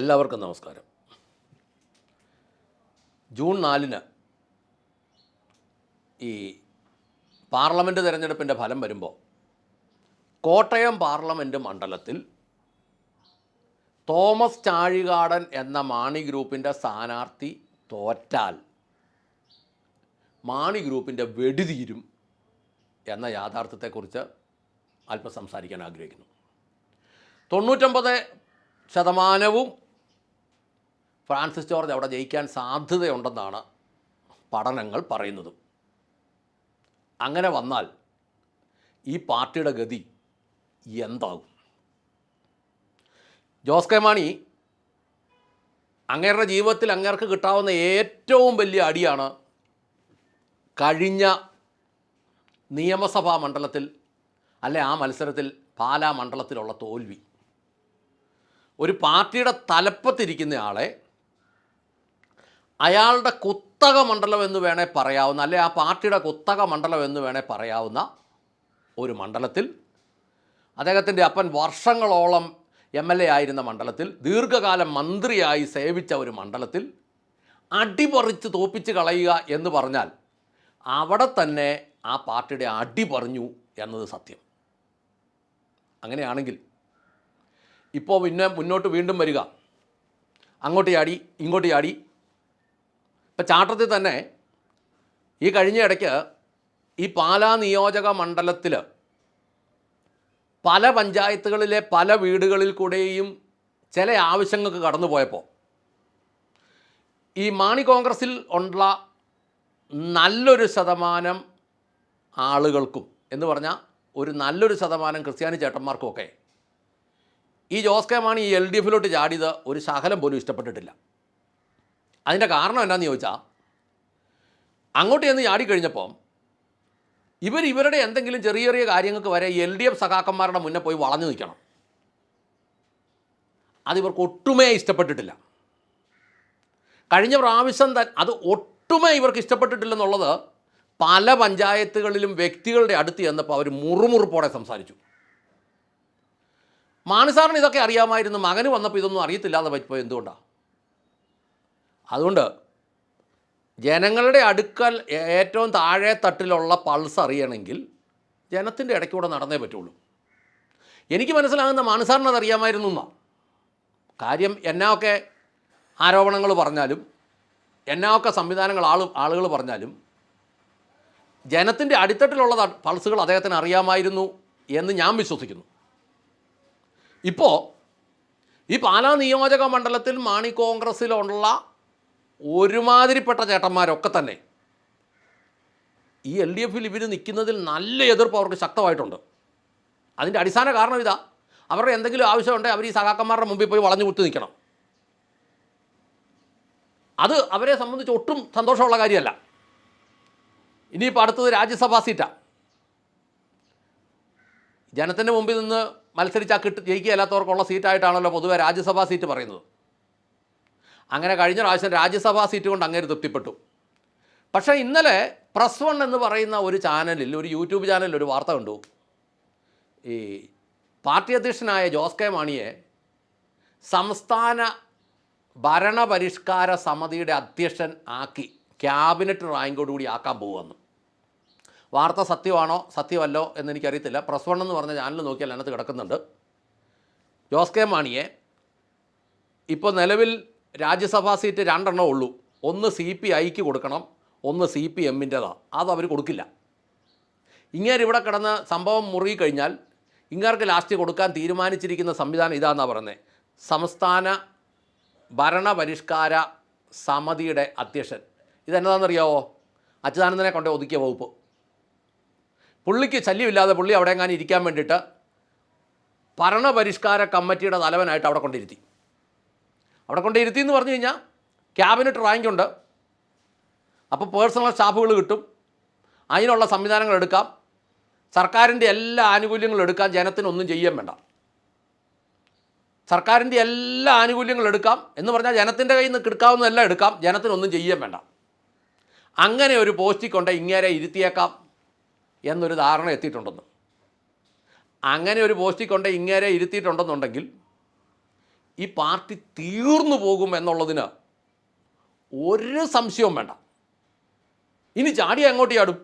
എല്ലാവർക്കും നമസ്കാരം. ജൂൺ നാലിന് ഈ പാർലമെന്റ് തിരഞ്ഞെടുപ്പിന്റെ ഫലം വരുമ്പോൾ കോട്ടയം പാർലമെന്റ് മണ്ഡലത്തിൽ തോമസ് ചാഴികാടൻ എന്ന മാണി ഗ്രൂപ്പിന്റെ സ്ഥാനാർത്ഥി തോറ്റാൽ മാണി ഗ്രൂപ്പിന്റെ വെടിതീരും എന്ന യാഥാർത്ഥ്യത്തെക്കുറിച്ച് അല്പം സംസാരിക്കാൻ ആഗ്രഹിക്കുന്നു. തൊണ്ണൂറ്റൊമ്പത് ശതമാനവും ഫ്രാൻസിസ് ജോർജ് അവിടെ ജയിക്കാൻ സാധ്യതയുണ്ടെന്നാണ് പഠനങ്ങൾ പറയുന്നത്. അങ്ങനെ വന്നാൽ ഈ പാർട്ടിയുടെ ഗതി എന്താകും? ജോസ് കെ മാണി അങ്ങേരുടെ ജീവിതത്തിൽ അങ്ങേർക്ക് കിട്ടാവുന്ന ഏറ്റവും വലിയ അടിയാണ് കഴിഞ്ഞ നിയമസഭാ മണ്ഡലത്തിൽ അല്ലെ ആ മത്സരത്തിൽ പാലാ മണ്ഡലത്തിലുള്ള തോൽവി. ഒരു പാർട്ടിയുടെ തലപ്പത്തിരിക്കുന്ന ആളെ അയാളുടെ കുത്തക മണ്ഡലം എന്ന് വേണേൽ പറയാവുന്ന അല്ലെ ആ പാർട്ടിയുടെ കുത്തക മണ്ഡലം എന്ന് വേണേൽ പറയാവുന്ന ഒരു മണ്ഡലത്തിൽ അദ്ദേഹത്തിന്റെ അപ്പൻ വർഷങ്ങളോളം എം എൽ എ ആയിരുന്ന മണ്ഡലത്തിൽ ദീർഘകാലം മന്ത്രിയായി സേവിച്ച ഒരു മണ്ഡലത്തിൽ അടിപറിച്ച് തോപ്പിച്ച് കളയുക എന്ന് പറഞ്ഞാൽ അവിടെ തന്നെ ആ പാർട്ടിയുടെ അടി പറഞ്ഞു എന്നത് സത്യം. അങ്ങനെയാണെങ്കിൽ ഇപ്പോൾ പിന്നെ മുന്നോട്ട് വീണ്ടും വരിക. അങ്ങോട്ട് ചാടി ഇങ്ങോട്ട് ചാടി ഇപ്പം ചാട്ടത്തിൽ തന്നെ ഈ കഴിഞ്ഞ ഇടയ്ക്ക് ഈ പാലാ നിയോജക മണ്ഡലത്തിൽ പല പഞ്ചായത്തുകളിലെ പല വീടുകളിൽ കൂടെയും ചില ആവശ്യങ്ങൾക്ക് കടന്നുപോയപ്പോൾ ഈ മാണി കോൺഗ്രസിൽ ഉള്ള നല്ലൊരു ശതമാനം ആളുകൾക്കും എന്ന് പറഞ്ഞാൽ ഒരു നല്ലൊരു ശതമാനം ക്രിസ്ത്യാനി ചേട്ടന്മാർക്കുമൊക്കെ ഈ ജോസ് കെ മാണി ഈ എൽ ഡി എഫിലോട്ട് ചാടിയത് ഒരു ശകലം പോലും ഇഷ്ടപ്പെട്ടിട്ടില്ല. അതിന്റെ കാരണം എന്താണെന്ന് ചോദിച്ചാൽ അങ്ങോട്ട് ചെന്ന് ചാടിക്കഴിഞ്ഞപ്പോൾ ഇവർ ഇവരുടെ എന്തെങ്കിലും ചെറിയ ചെറിയ കാര്യങ്ങൾക്ക് വരെ എൽ ഡി എഫ് സഖാക്കന്മാരുടെ മുന്നേ പോയി വളഞ്ഞു നിൽക്കണം. അതിവർക്ക് ഒട്ടുമേ ഇഷ്ടപ്പെട്ടിട്ടില്ല. കഴിഞ്ഞ പ്രാവശ്യം തന്നെ അത് ഒട്ടുമേ ഇവർക്ക് ഇഷ്ടപ്പെട്ടിട്ടില്ലെന്നുള്ളത് പല പഞ്ചായത്തുകളിലും വ്യക്തികളുടെ അടുത്ത് ചെന്നപ്പോൾ അവർ മുറുമുറുപ്പോടെ സംസാരിച്ചു. മാണിസാറിന് ഇതൊക്കെ അറിയാമായിരുന്നു. മകന് വന്നപ്പോൾ ഇതൊന്നും അറിയത്തില്ലാതെ പറ്റിപ്പോയി എന്തുകൊണ്ടാണ് അതുകൊണ്ട് ജനങ്ങളുടെ അടുക്കൽ ഏറ്റവും താഴെ തട്ടിലുള്ള പൾസ് അറിയണമെങ്കിൽ ജനത്തിന്റെ ഇടയ്ക്കൂടെ നടന്നേ പറ്റുള്ളൂ. എനിക്ക് മനസ്സിലാകുന്ന മാനസാറിനത് അറിയാമായിരുന്നു എന്നാണ് കാര്യം എന്നൊക്കെ ആരോപണങ്ങൾ പറഞ്ഞാലും എന്നൊക്കെ സംവിധാനങ്ങൾ ആൾ ആളുകൾ പറഞ്ഞാലും ജനത്തിന്റെ അടിത്തട്ടിലുള്ള പൾസുകൾ അദ്ദേഹത്തിന് അറിയാമായിരുന്നു എന്ന് ഞാൻ വിശ്വസിക്കുന്നു. ഇപ്പോൾ ഈ പാലാ നിയോജക മണ്ഡലത്തിൽ മാണി കോൺഗ്രസ്സിലുള്ള ഒരുമാതിരിപ്പെട്ട ചേട്ടന്മാരൊക്കെ തന്നെ. ഈ എൽ ഡി എഫിൽ ഇവർ നിൽക്കുന്നതിൽ നല്ല എതിർപ്പ് അവർക്ക് ശക്തമായിട്ടുണ്ട്. അതിന്റെ അടിസ്ഥാന കാരണം ഇതാ. അവരുടെ എന്തെങ്കിലും ആവശ്യമുണ്ടെങ്കിൽ അവർ ഈ സഹാക്കന്മാരുടെ മുമ്പിൽ പോയി വളഞ്ഞു കുത്തി നിൽക്കണം. അത് അവരെ സംബന്ധിച്ച് ഒട്ടും സന്തോഷമുള്ള കാര്യമല്ല. ഇനിയിപ്പോൾ അടുത്തത് രാജ്യസഭാ സീറ്റാണ് ജനത്തിന്റെ മുമ്പിൽ നിന്ന് മത്സരിച്ചാൽ കിട്ടി ജയിക്കുകയല്ലാത്തവർക്കുള്ള സീറ്റായിട്ടാണല്ലോ പൊതുവെ രാജ്യസഭാ സീറ്റ് പറയുന്നത്. അങ്ങനെ കഴിഞ്ഞ പ്രാവശ്യം രാജ്യസഭാ സീറ്റ് കൊണ്ട് അങ്ങേര് തൃപ്തിപ്പെട്ടു. പക്ഷേ ഇന്നലെ പ്രസ് വൺ എന്ന് പറയുന്ന ഒരു ചാനലിൽ ഒരു യൂട്യൂബ് ചാനലിൽ ഒരു വാർത്ത കണ്ടു. ഈ പാർട്ടി അധ്യക്ഷനായ ജോസ് കെ മാണിയെ സംസ്ഥാന ഭരണപരിഷ്കാര സമിതിയുടെ അധ്യക്ഷൻ ആക്കി ക്യാബിനറ്റ് റാങ്കോടുകൂടി ആക്കാൻ പോകുമെന്ന് വാർത്ത സത്യമാണോ സത്യമല്ലോ എന്നെനിക്കറിയത്തില്ല. പ്രസ് വൺ എന്ന് പറഞ്ഞ ചാനൽ നോക്കിയാൽ അതിനകത്ത് കിടക്കുന്നുണ്ട്. ജോസ് കെ മാണിയെ ഇപ്പോൾ നിലവിൽ രാജ്യസഭാ സീറ്റ് രണ്ടെണ്ണം ഉള്ളൂ. ഒന്ന് സി പി ഐക്ക് കൊടുക്കണം ഒന്ന് സി പി എമ്മിന്റെതാണ് അത് അവർ കൊടുക്കില്ല. ഇങ്ങനെ ഇവിടെ കിടന്ന് സംഭവം മുറുകി കഴിഞ്ഞാൽ ഇങ്ങാർക്ക് ലാസ്റ്റ് കൊടുക്കാൻ തീരുമാനിച്ചിരിക്കുന്ന സംവിധാനം ഇതാണെന്നാണ് പറയുന്നത് സംസ്ഥാന ഭരണപരിഷ്കാര സമിതിയുടെ അധ്യക്ഷൻ. ഇതെന്നതാണെന്നറിയാവോ അച്യുതാനന്ദനെ കൊണ്ട് ഒതുക്കിയ വകുപ്പ്. പുള്ളിക്ക് ശല്യമില്ലാതെ പുള്ളി അവിടെ എങ്ങാനും ഇരിക്കാൻ വേണ്ടിയിട്ട് ഭരണപരിഷ്കാര കമ്മിറ്റിയുടെ തലവനായിട്ട് അവിടെ കൊണ്ടിരുത്തി. അവിടെ കൊണ്ട് ഇരുത്തി എന്ന് പറഞ്ഞു കഴിഞ്ഞാൽ ക്യാബിനറ്റ് റാങ്ക് ഉണ്ട് അപ്പോൾ പേഴ്സണൽ സ്റ്റാഫുകൾ കിട്ടും. അതിനുള്ള സംവിധാനങ്ങൾ എടുക്കാം. സർക്കാരിന്റെ എല്ലാ ആനുകൂല്യങ്ങളും എടുക്കാം. ജനത്തിനൊന്നും ചെയ്യാൻ വേണ്ട. സർക്കാരിന്റെ എല്ലാ ആനുകൂല്യങ്ങളും എടുക്കാം എന്ന് പറഞ്ഞാൽ ജനത്തിന്റെ കയ്യിൽ നിന്ന് എടുക്കാവുന്നതെല്ലാം എടുക്കാം. ജനത്തിനൊന്നും ചെയ്യാൻ വേണ്ട. അങ്ങനെ ഒരു പോസ്റ്റിൽ കൊണ്ട് ഇങ്ങേരെ ഇരുത്തിയേക്കാം എന്നൊരു ധാരണ എത്തിയിട്ടുണ്ടെന്ന്. അങ്ങനെ ഒരു പോസ്റ്റിൽ കൊണ്ട് ഇങ്ങേരെ ഇരുത്തിയിട്ടുണ്ടെന്നുണ്ടെങ്കിൽ ഈ പാർട്ടി തീർന്നു പോകും എന്നുള്ളതിന് ഒരു സംശയവും വേണ്ട. ഇനി ചാടി എങ്ങോട്ട് ചാടും?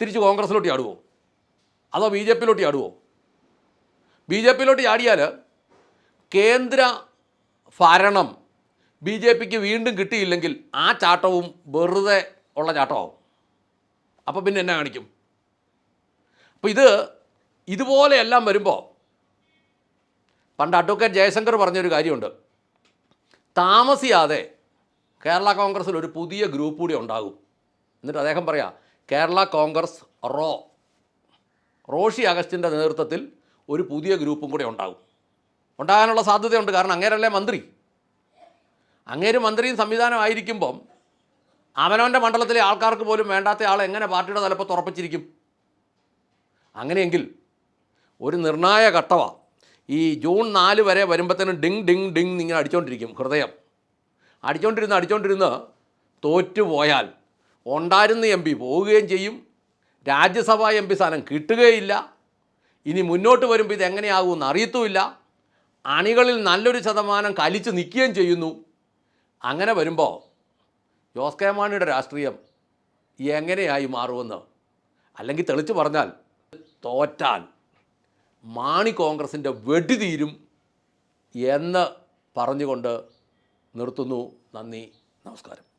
തിരിച്ച് കോൺഗ്രസിലോട്ട് ചാടുമോ അതോ ബി ജെ പിയിലോട്ട് ചാടുമോ ബി ജെ പിയിലോട്ട് ചാടിയാൽ കേന്ദ്ര ഭരണം ബി ജെ പിക്ക് വീണ്ടും കിട്ടിയില്ലെങ്കിൽ ആ ചാട്ടവും വെറുതെ ഉള്ള ചാട്ടമാവും. അപ്പോൾ പിന്നെ എന്നെ കാണിക്കും? അപ്പോൾ ഇത് ഇതുപോലെയെല്ലാം വരുമ്പോൾ പണ്ട് അഡ്വക്കേറ്റ് ജയശങ്കർ പറഞ്ഞൊരു കാര്യമുണ്ട്. താമസിയാതെ കേരള കോൺഗ്രസ്സിൽ ഒരു പുതിയ ഗ്രൂപ്പ് കൂടി ഉണ്ടാകും. എന്നിട്ട് അദ്ദേഹം പറയാം കേരള കോൺഗ്രസ് റോ. റോഷി അഗസ്റ്റിന്റെ നേതൃത്വത്തിൽ ഒരു പുതിയ ഗ്രൂപ്പും കൂടെ ഉണ്ടാകും. ഉണ്ടാകാനുള്ള സാധ്യതയുണ്ട്. കാരണം അങ്ങേരല്ലേ മന്ത്രി. അങ്ങേര് മന്ത്രിയും സംവിധാനമായിരിക്കുമ്പം അവനവന്റെ മണ്ഡലത്തിലെ ആൾക്കാർക്ക് പോലും വേണ്ടാത്ത ആൾ എങ്ങനെ പാർട്ടിയുടെ തലപ്പത്ത് ഉറപ്പിച്ചിരിക്കും? അങ്ങനെയെങ്കിൽ ഒരു നിർണായ ഘട്ടമാണ് ഈ ജൂൺ നാല് വരെ വരുമ്പോഴത്തേനും ഡിങ് ഡിങ് ഡിങ് ഇങ്ങനെ അടിച്ചുകൊണ്ടിരിക്കും ഹൃദയം. അടിച്ചുകൊണ്ടിരുന്ന് അടിച്ചുകൊണ്ടിരുന്ന് തോറ്റുപോയാൽ ഉണ്ടായിരുന്ന എം പി പോവുകയും ചെയ്യും. രാജ്യസഭാ എം പി സ്ഥാനം കിട്ടുകയില്ല. ഇനി മുന്നോട്ട് വരുമ്പോൾ ഇത് എങ്ങനെയാകുമെന്ന് അറിയത്തുമില്ല. അണികളിൽ നല്ലൊരു ശതമാനം കലിച്ച് നിൽക്കുകയും ചെയ്യുന്നു. അങ്ങനെ വരുമ്പോൾ ജോസ് കെ മാണിയുടെ രാഷ്ട്രീയം എങ്ങനെയായി മാറുമെന്ന്? അല്ലെങ്കിൽ തെളിച്ച് പറഞ്ഞാൽ തോറ്റാൽ മാണി കോൺഗ്രസിന്റെ വെടി തീരും എന്ന് പറഞ്ഞുകൊണ്ട് നിർത്തുന്നു. നന്ദി. നമസ്കാരം.